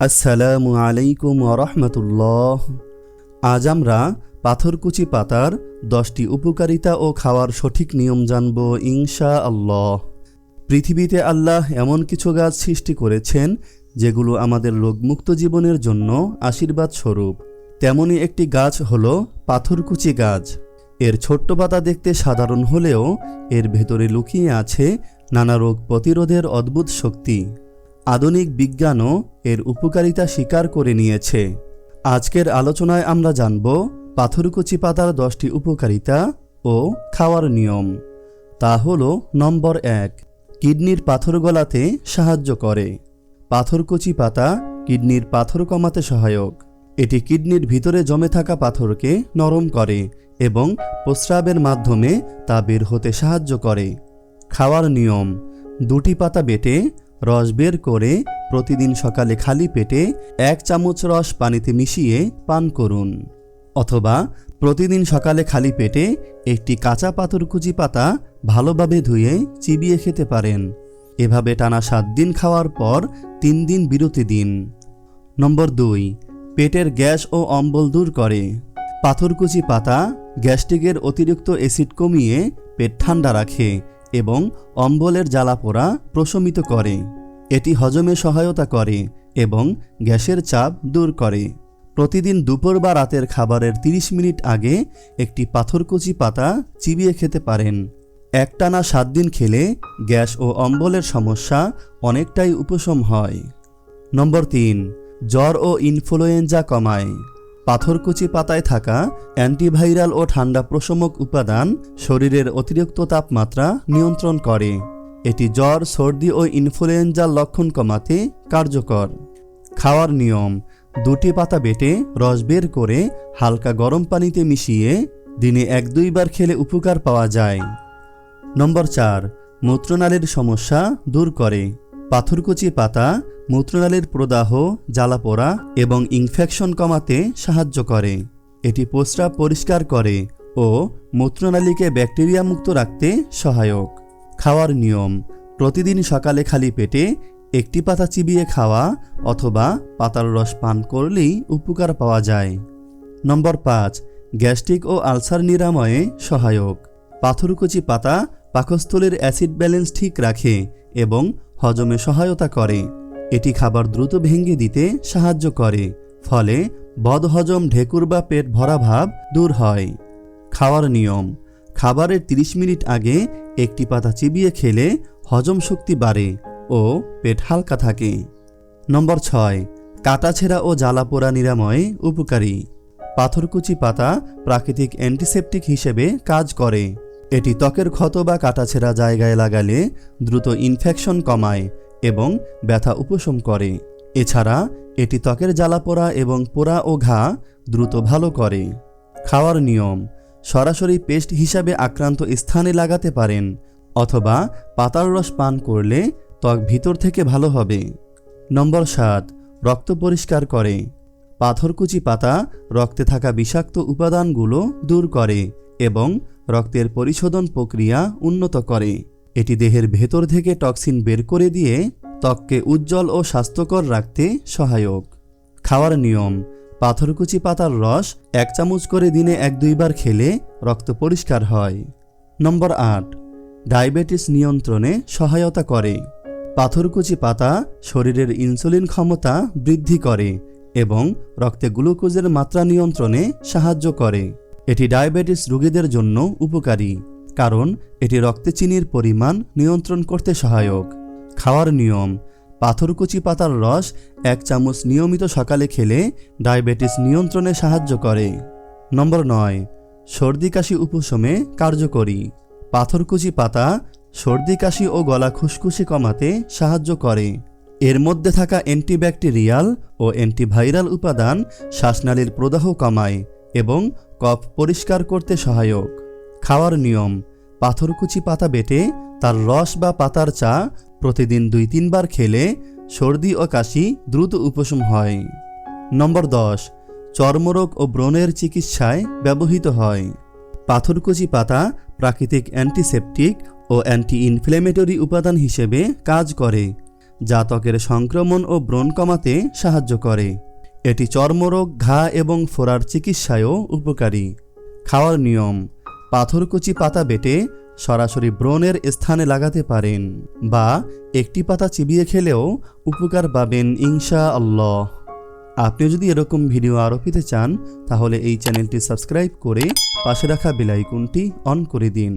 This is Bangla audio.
আসসালামু আলাইকুম রহমতুল্লাহ। আজ আমরা পাথরকুচি পাতার দশটি উপকারিতা ও খাওয়ার সঠিক নিয়ম জানব ইনশা আল্লাহ পৃথিবীতে আল্লাহ এমন কিছু গাছ সৃষ্টি করেছেন, যেগুলো আমাদের রোগমুক্ত জীবনের জন্য আশীর্বাদ স্বরূপ। তেমনি একটি গাছ হল পাথরকুচি গাছ। এর ছোট্ট পাতা দেখতে সাধারণ হলেও এর ভেতরে লুকিয়ে আছে নানা রোগ প্রতিরোধের অদ্ভুত শক্তি। আধুনিক বিজ্ঞানও এর উপকারিতা স্বীকার করে নিয়েছে। আজকের আলোচনায় আমরা জানব পাথরকুচি পাতার দশটি উপকারিতা ও খাওয়ার নিয়ম। তা হল নম্বর এক, কিডনির পাথর গলাতে সাহায্য করে। পাথরকুচি পাতা কিডনির পাথর কমাতে সহায়ক। এটি কিডনির ভিতরে জমে থাকা পাথরকে নরম করে এবং প্রস্রাবের মাধ্যমে তা বের হতে সাহায্য করে। খাওয়ার নিয়ম, দুটি পাতা বেটে রস বের করে প্রতিদিন সকালে খালি পেটে এক চামচ রস পানিতে মিশিয়ে পান করুন। অথবা প্রতিদিন সকালে খালি পেটে একটি কাঁচা পাথরকুচি পাতা ভালোভাবে ধুয়ে চিবিয়ে খেতে পারেন। এভাবে টানা সাত দিন খাওয়ার পর তিন দিন বিরতি দিন। নম্বর দুই, পেটের গ্যাস ও অম্বল দূর করে। পাথরকুচি পাতা গ্যাস্ট্রিকের অতিরিক্ত অ্যাসিড কমিয়ে পেট ঠান্ডা রাখে। এবং অম্বলের জ্বালাপোড়া প্রশমিত করে। এটি হজমে সহায়তা করে এবং গ্যাসের চাপ দূর করে। প্রতিদিন দুপুর বা রাতের খাবারের 30 মিনিট আগে একটি পাথরকুচি পাতা চিবিয়ে খেতে পারেন। একটানা সাত দিন খেলে গ্যাস ও অম্বলের সমস্যা অনেকটাই উপশম হয়। নম্বর তিন, জ্বর ও ইনফ্লুয়েঞ্জা কমায়। পাথরকুচি পাতায় থাকা অ্যান্টিভাইরাল ও ঠান্ডা প্রশমক উপাদান শরীরের অতিরিক্ত তাপমাত্রা নিয়ন্ত্রণ করে। এটি জ্বর, সর্দি ও ইনফ্লুয়েঞ্জার লক্ষণ কমাতে কার্যকর। খাওয়ার নিয়ম, দুটি পাতা বেটে রস বের করে হালকা গরম পানিতে মিশিয়ে দিনে এক দুইবার খেলে উপকার পাওয়া যায়। নম্বর চার, মূত্রনালীর সমস্যা দূর করে। পাথরকুচি পাতা মূত্রনালীর প্রদাহ জ্বালা জ্বালাপোড়া এবং ইনফেকশন কমাতে সাহায্য করে। এটি প্রস্রাব পরিষ্কার করে ও মূত্রনালীকে ব্যাকটেরিয়া মুক্ত রাখতে সহায়ক। খাওয়ার নিয়ম, প্রতিদিন সকালে খালি পেটে একটি পাতা চিবিয়ে খাওয়া অথবা পাতার রস পান করলেই উপকার পাওয়া যায়। নম্বর পাঁচ, গ্যাস্ট্রিক ও আলসার নিরাময়ে সহায়ক। পাথরকুচি পাতা পাকস্থলীর অ্যাসিড ব্যালেন্স ঠিক রাখে এবং হজমে সহায়তা করে। এটি খাবার দ্রুত ভেঙে দিতে সাহায্য করে, ফলে বদহজম ঢেকুর বা পেট ভরা ভাব দূর হয়। খাওয়ার নিয়ম, খাবারের 30 মিনিট আগে একটি পাতা চিবিয়ে খেলে হজম শক্তি বাড়ে ও পেট হালকা থাকে। নম্বর ছয় কাটাছেঁড়া ও জ্বালাপোড়া নিরাময়ে উপকারী। পাথরকুচি পাতা প্রাকৃতিক অ্যান্টিসেপটিক হিসেবে কাজ করে। এটি ত্বকের ক্ষত বা কাটাছেঁড়া জায়গায় লাগালে দ্রুত ইনফেকশন কমায় এবং ব্যথা উপশম করে। এছাড়া এটি ত্বকের জ্বালাপোড়া এবং পোড়া ও ঘা দ্রুত ভালো করে। খাওয়ার নিয়ম, সরাসরি পেস্ট হিসাবে আক্রান্ত স্থানে লাগাতে পারেন অথবা পাতার রস পান করলে ত্বক ভিতর থেকে ভালো হবে। নম্বর সাত, রক্ত পরিষ্কার করে। পাথরকুচি পাতা রক্তে থাকা বিষাক্ত উপাদানগুলো দূর করে এবং রক্তের পরিশোধন প্রক্রিয়া উন্নত করে। এটি দেহের ভেতর থেকে টক্সিন বের করে দিয়ে ত্বককে উজ্জ্বল ও স্বাস্থ্যকর রাখতে সহায়ক। খাওয়ার নিয়ম, পাথরকুচি পাতার রস এক চামচ করে দিনে এক দুইবার খেলে রক্ত পরিষ্কার হয়। নম্বর আট, ডায়াবেটিস নিয়ন্ত্রণে সহায়তা করে। পাথরকুচি পাতা শরীরের ইনসুলিন ক্ষমতা বৃদ্ধি করে এবং রক্তে গ্লুকোজের মাত্রা নিয়ন্ত্রণে সাহায্য করে। এটি ডায়াবেটিস রোগীদের জন্য উপকারী। কারণ এটি রক্তে চিনির পরিমাণ নিয়ন্ত্রণ করতে সহায়ক। খাওয়ার নিয়ম পাথরকুচি পাতার রস এক চামচ নিয়মিত সকালে খেলে ডায়াবেটিস নিয়ন্ত্রণে সাহায্য করে। নম্বর নয়, সর্দি কাশি উপশমে কার্যকরী। পাথরকুচি পাতা সর্দি কাশি ও গলা খুসখুসি কমাতে সাহায্য করে। এর মধ্যে থাকা অ্যান্টিব্যাকটেরিয়াল ও অ্যান্টিভাইরাল উপাদান শ্বাসনালীর প্রদাহ কমায় এবং কফ পরিষ্কার করতে সহায়ক। খাওয়ার নিয়ম পাথরকুচি পাতা বেটে তার রস বা পাতার চা প্রতিদিন দুই তিনবার খেলে সর্দি ও কাশি দ্রুত উপশম হয়। নম্বর দশ, চর্মরোগ ও ব্রণের চিকিৎসায় ব্যবহৃত হয়। পাথরকুচি পাতা প্রাকৃতিক অ্যান্টিসেপটিক ও অ্যান্টি ইনফ্লেমেটরি উপাদান হিসেবে কাজ করে যা ত্বকের সংক্রমণ ও ব্রণ কমাতে সাহায্য করে। এটি চর্মরোগ, ঘা এবং ফোড়ার চিকিৎসায়ও উপকারী। খাওয়ার নিয়ম পাথরকুচি পাতা বেটে সরাসরি ব্রণের স্থানে লাগাতে পারেন বা একটি পাতা চিবিয়ে খেলেও উপকার পাবেন ইংশা আল্লাহ আপনি যদি এরকম ভিডিও আরও পেতে চান, তাহলে এই চ্যানেলটি সাবস্ক্রাইব করে পাশে রাখা বেলাইকনটি অন করে দিন।